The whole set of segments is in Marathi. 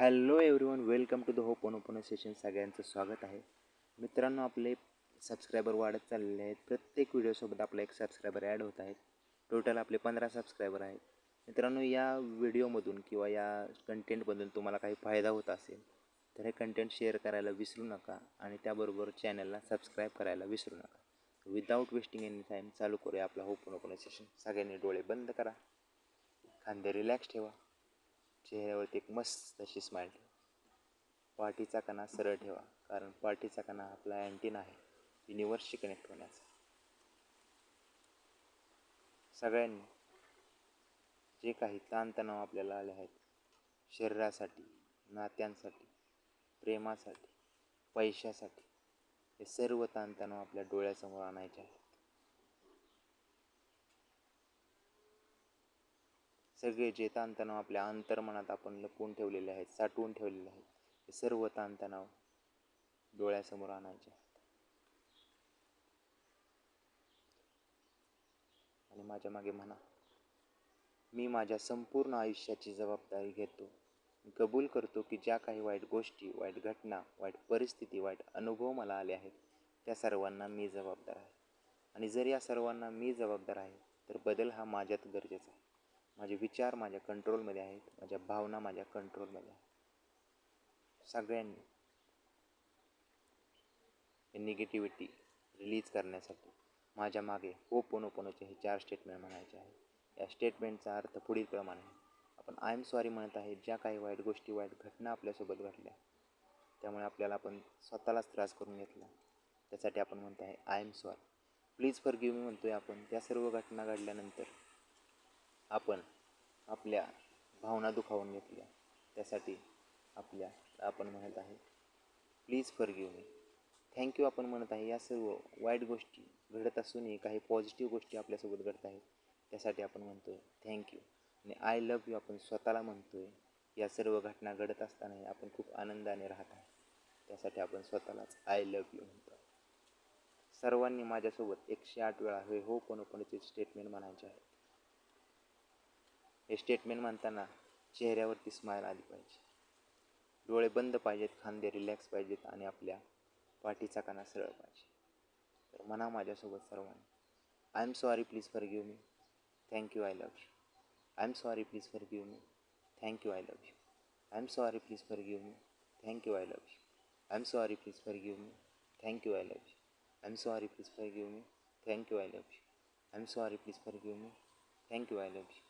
Hello everyone welcome to the hope open session. सगळ्यांचं स्वागत आहे. मित्रांनो आपले सबस्क्रायबर वाढत चाललेले आहेत. प्रत्येक व्हिडिओसोबत आपला एक सबस्क्रायबर ॲड होत आहेत. टोटल आपले पंधरा सबस्क्रायबर आहेत. मित्रांनो या व्हिडिओमधून किंवा या कंटेंटमधून तुम्हाला काही फायदा होत असेल तर हे कंटेंट शेअर करायला विसरू नका आणि त्याबरोबर चॅनलला सबस्क्राईब करायला विसरू नका. विदाऊट वेस्टिंग एनी टाईम चालू करूया आपला होप ओपन सेशन. सगळ्यांनी डोळे बंद करा. खांदे रिलॅक्स ठेवा. चेहऱ्यावरती एक मस्त अशी स्माईल ठेवा. पाठीचा कणा सरळ ठेवा कारण पाठीचा कणा आपला अँटीना आहे युनिवर्सशी कनेक्ट होण्याचा. सगळ्यांनी जे काही ताणतणाव आपल्याला आले आहेत शरीरासाठी नात्यांसाठी प्रेमासाठी पैशासाठी हे सर्व ताणतणाव आपल्या डोळ्यासमोर आणायचे आहेत. सगळे जे ताणतणाव आपल्या अंतर्मनात आपण लपवून ठेवलेले आहेत साठवून ठेवलेले आहेत हे सर्व ताणतणाव डोळ्यासमोर आणायचे आहेत. आणि माझ्या मागे म्हणा मी माझ्या संपूर्ण आयुष्याची जबाबदारी घेतो. कबूल करतो की ज्या काही वाईट गोष्टी वाईट घटना वाईट परिस्थिती वाईट अनुभव मला आले आहेत त्या सर्वांना मी जबाबदार आहे. आणि जर या सर्वांना मी जबाबदार आहे तर बदल हा माझ्यात गरजेचा आहे. माझे विचार माझ्या कंट्रोलमध्ये आहेत माझ्या भावना माझ्या कंट्रोलमध्ये आहेत. सगळ्यांनी निगेटिव्हिटी रिलीज करण्यासाठी माझ्या मागे ओपोनोपोनोचे हे चार स्टेटमेंट म्हणायचे आहे या स्टेटमेंटचा अर्थ पुढील प्रमाणे आपण आय एम सॉरी म्हणत आहे ज्या काही वाईट गोष्टी वाईट घटना आपल्यासोबत घडल्या त्यामुळे आपल्याला आपण स्वतःलाच त्रास करून घेतला. त्यासाठी आपण म्हणतो आहे I am sorry please forgive me म्हणतो आहे आपण. त्या सर्व घटना घडल्यानंतर आपण आपल्या भावना दुखावून घेतल्या. त्यासाठी आपल्या आपण म्हणत आहे please forgive me thank you आपण म्हणत आहे या सर्व वाईट गोष्टी घडत असूनही काही पॉझिटिव्ह गोष्टी आपल्यासोबत घडत आहेत. त्यासाठी आपण म्हणतो आहे थँक्यू आणि आय लव्ह यू आपण स्वतःला म्हणतो आहे या सर्व घटना घडत असतानाही आपण खूप आनंदाने राहत आहे त्यासाठी आपण स्वतःलाच आय लव्ह यू म्हणतो. सर्वांनी माझ्यासोबत एकशे आठ वेळा हे हो कोणोपणचे स्टेटमेंट म्हणायचे आहे. हे स्टेटमेंट म्हणताना चेहऱ्यावरती स्माईल आली पाहिजे. डोळे बंद पाहिजेत खांदे रिलॅक्स पाहिजेत आणि आपल्या पाठीचा काना सरळ पाहिजे. तर म्हणा माझ्यासोबत सर्वांनी. I am sorry please forgive me thank you I love you I am sorry please forgive me thank you I love you I am sorry please forgive me thank you I love you I am sorry please forgive me thank you I love you I am sorry please forgive me thank you I love you I am sorry please forgive me thank you I love you I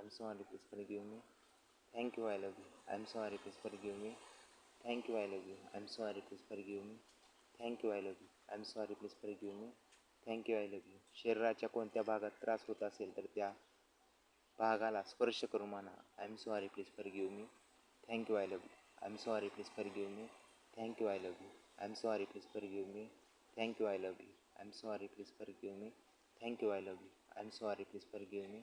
You I am sorry please forgive me thank you I love you I am sorry please forgive me thank you I love you I am sorry please forgive me thank you I love you I am sorry please forgive me thank you I love you शरीराच्या कोणत्या भागात त्रास होत असेल तर त्या भागाला स्पर्श करून म्हणा. I am sorry please forgive me thank you I love you I am sorry please forgive me thank you I love you I am sorry please forgive me thank you I love you I am sorry please forgive me thank you I love you I am sorry please forgive me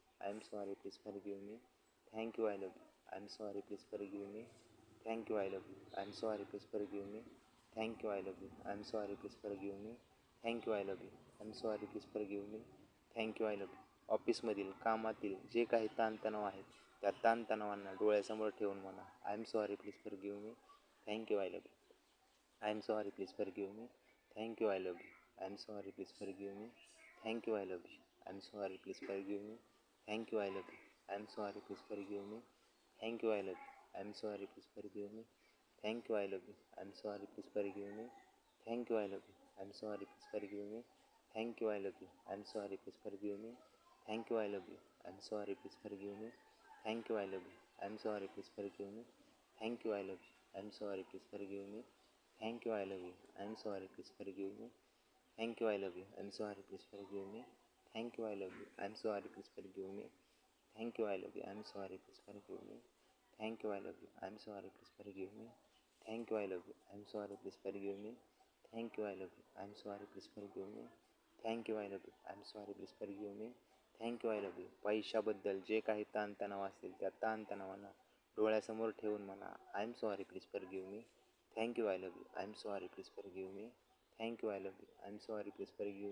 I am sorry please forgive me thank you I love you I am sorry please forgive me thank you I love you I am sorry please forgive me thank you I love you I am sorry please forgive me thank thank you I love you I am sorry please forgive me thank you I love you ऑफिसमधील कामातील, जे काही ताणतणाव आहेत, त्या ताणतणावांना डोळ्यासमोर ठेवून म्हणा. I am sorry please forgive me thank you I love you I am sorry please forgive me thank you I love you I am sorry please forgive me thank you I love you I am sorry please forgive me thank you I love you I am sorry please forgive me thank you I love you I am sorry please forgive me thank you I love you I am sorry please forgive me thank you I love you I am sorry please forgive me thank you I love you I am sorry please forgive me thank you I love you I am sorry please forgive me thank you I love you I am sorry please forgive me thank you I love you I am sorry please forgive me thank you I love you I am sorry please forgive me thank you I love you I am sorry please forgive me thank you I love you I am sorry please forgive me thank you I love you I am sorry please give me thank you I love you I am sorry please forgive me thank you I love you I am sorry please forgive me thank you I love you I am sorry please forgive me thank you I love you I am sorry please forgive me thank you I love you पैशाबद्दल जे काही ताणतणाव असतील त्या ताणतणावांना डोळ्यासमोर ठेवून म्हणा. I am sorry please forgive me thank you I love you I am sorry please forgive me thank you I love you I am sorry please forgive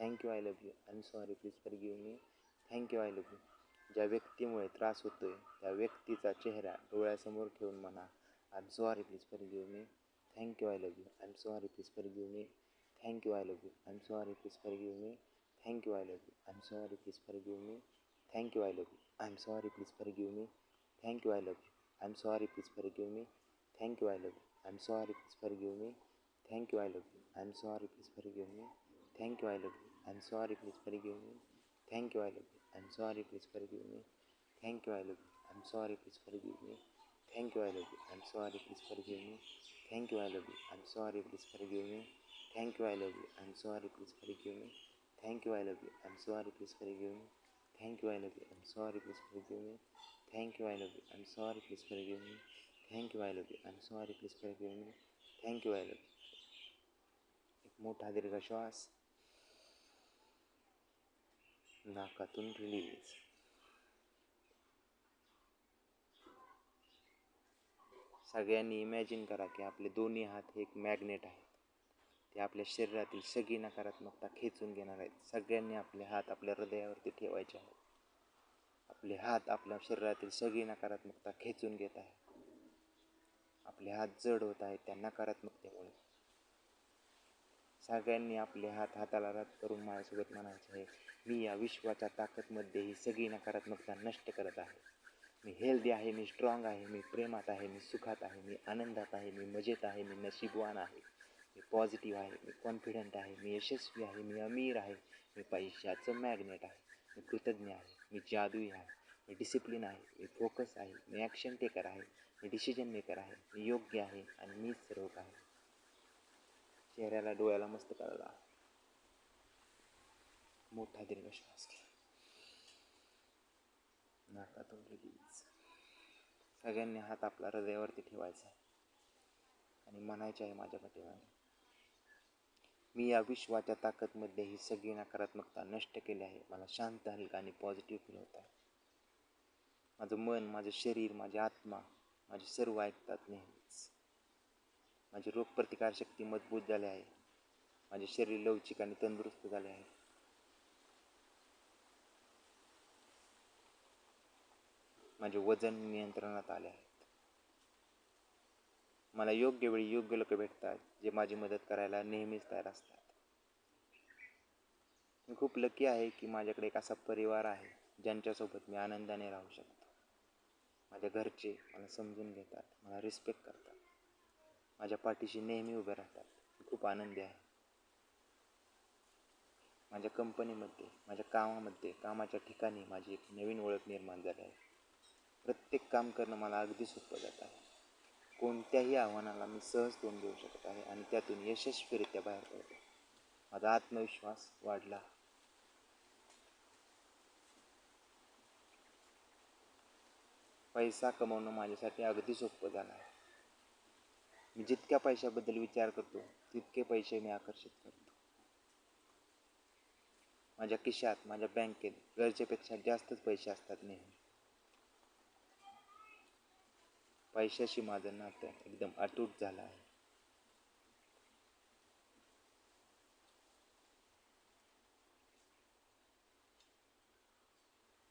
Me thank you I love you I am sorry please forgive me love you I love you ज्या व्यक्तीमुळे त्रास होतोय, त्या व्यक्तीचा चेहरा डोळ्यासमोर ठेवून म्हणा I am sorry please forgive me thank you I love you I am sorry please forgive me thank you I love you I am sorry please forgive me thank you I love you I am sorry please forgive me thank you I love you I am sorry please forgive me thank you I love you I am sorry please forgive me thank you I love you I am sorry please forgive me thank you I love you I am sorry please forgive me thank you I love you I am sorry please forgive me thank you I love you I am sorry please forgive me thank you I love you I am sorry please forgive me thank you I love you I am sorry please forgive me thank you I love you I am sorry please forgive me thank you I love you I am sorry please forgive me thank you I love you I am sorry please forgive me thank you I love you I am sorry please forgive me thank you I love you I am sorry please forgive me thank you I love you I am sorry please forgive me thank you I love you एक मोठा दीर्घ श्वास नाकातून रिलीज सगळ्यांनी इमॅजिन करा की आपले दोन्ही हात हे एक मॅग्नेट आहेत. ते आपल्या शरीरातील सगळी नकारात्मकता खेचून घेणार आहेत. सगळ्यांनी आपले हात आपल्या हृदयावरती ठेवायचे आहेत. आपले हात आपल्या शरीरातील सगळी नकारात्मकता खेचून घेत आहे आपले हात जड होत आहेत त्या नकारात्मकतेमुळे. सगळ्यांनी आपले हात हाताला रात करून माझ्यासोबत म्हणायचे आहे मी या विश्वाच्या ताकदमध्ये ही सगळी नकारात्मकता नष्ट करत आहे मी हेल्दी आहे मी स्ट्रॉंग आहे मी प्रेमात आहे मी सुखात आहे मी आनंदात आहे मी मजेत आहे मी नशीबवान आहे मी पॉझिटिव्ह आहे मी कॉन्फिडंट आहे मी यशस्वी आहे मी अमीर आहे मी पैशाचं मॅग्नेट आहे मी कृतज्ञ आहे मी जादुई आहे मी डिसिप्लिन आहे मी फोकस आहे मी ॲक्शन टेकर आहे मी डिसिजन मेकर आहे मी योग्य आहे आणि मीच सर्व आहे चेहऱ्याला डोळ्याला मस्त कळला मोठा दीर्घ श्वास घ्या नाकातून रिलीज सगळ्यांनी हात आपला हृदयावरती ठेवायचा आहे आणि म्हणायचे आहे माझ्या पाठीमागे मी या विश्वाच्या ताकदमध्ये ही सगळी नकारात्मकता नष्ट केली आहे मला शांत हलका आणि पॉझिटिव्ह फील होत आहे माझं मन माझं शरीर माझी आत्मा माझे सर्व ऐकतात नेहमीच माझी रोगप्रतिकारशक्ती मजबूत झाली आहे माझे शरीर लवचिक आणि तंदुरुस्त झाले आहे माझे वजन नियंत्रणात आले आहेत. मला योग्य वेळी योग्य लोक भेटतात जे माझी मदत करायला नेहमीच तयार असतात. मी खूप लकी आहे की माझ्याकडे एक असा परिवार आहे ज्यांच्यासोबत मी आनंदाने राहू शकतो. माझ्या घरचे मला समजून घेतात मला रिस्पेक्ट करतात. माझ्या पाठीशी नेहमी उभे राहतात. मी खूप आनंदी आहे. माझ्या कंपनीमध्ये माझ्या कामामध्ये कामाच्या ठिकाणी माझी एक नवीन ओळख निर्माण झाली आहे. प्रत्येक काम करणं मला अगदी सोपं जात आहे. कोणत्याही आव्हानाला मी सहज तोंड देऊ शकत आहे आणि त्यातून यशस्वीरित्या बाहेर पडतो माझा आत्मविश्वास वाढला. पैसा कमवणं माझ्यासाठी अगदी सोपं झालं आहे. मी जितक्या पैशाबद्दल विचार करतो तितके पैसे मी आकर्षित करतो. माझ्या खिशात माझ्या बँकेत गरजेपेक्षा जास्तच पैसे असतात नेहमी. पैशाशी माझं नातं एकदम अटूट झालं आहे.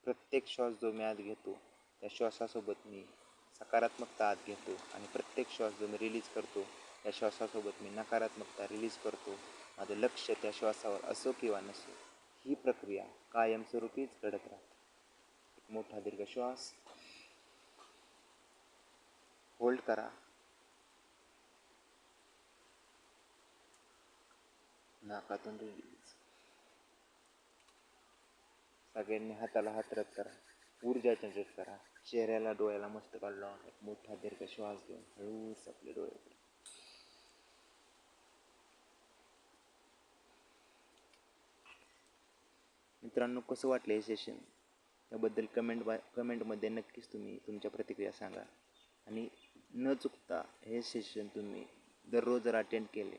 प्रत्येक श्वास जो मी आत घेतो त्या श्वासासोबत मी सकारात्मकता आत घेतो आणि प्रत्येक श्वास जो मी रिलीज करतो त्या श्वासासोबत मी नकारात्मकता रिलीज करतो. माझं लक्ष त्या श्वासावर असो किंवा नसो ही प्रक्रिया कायमस्वरूपीच घडत राहते. एक मोठा दीर्घ श्वास. होल्ड करा. नाकातून रिलीज सगळ्यांनी हाताला हातरत करा. ऊर्जा जनरेट करा. चेहऱ्याला डोळ्याला मस्त काढला एक मोठा दीर्घ श्वास घेऊन हळूच आपले डोळे मित्रांनो कसं वाटलं हे सेशन त्याबद्दल कमेंट बा कमेंटमध्ये नक्कीच तुम्ही तुमच्या प्रतिक्रिया सांगा. आणि न चुकता हे सेशन तुम्ही दररोज जर अटेंड केले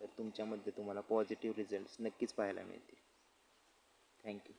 तर तुमच्यामध्ये तुम्हाला पॉझिटिव्ह रिझल्ट्स नक्कीच पाहायला मिळतील. थँक्यू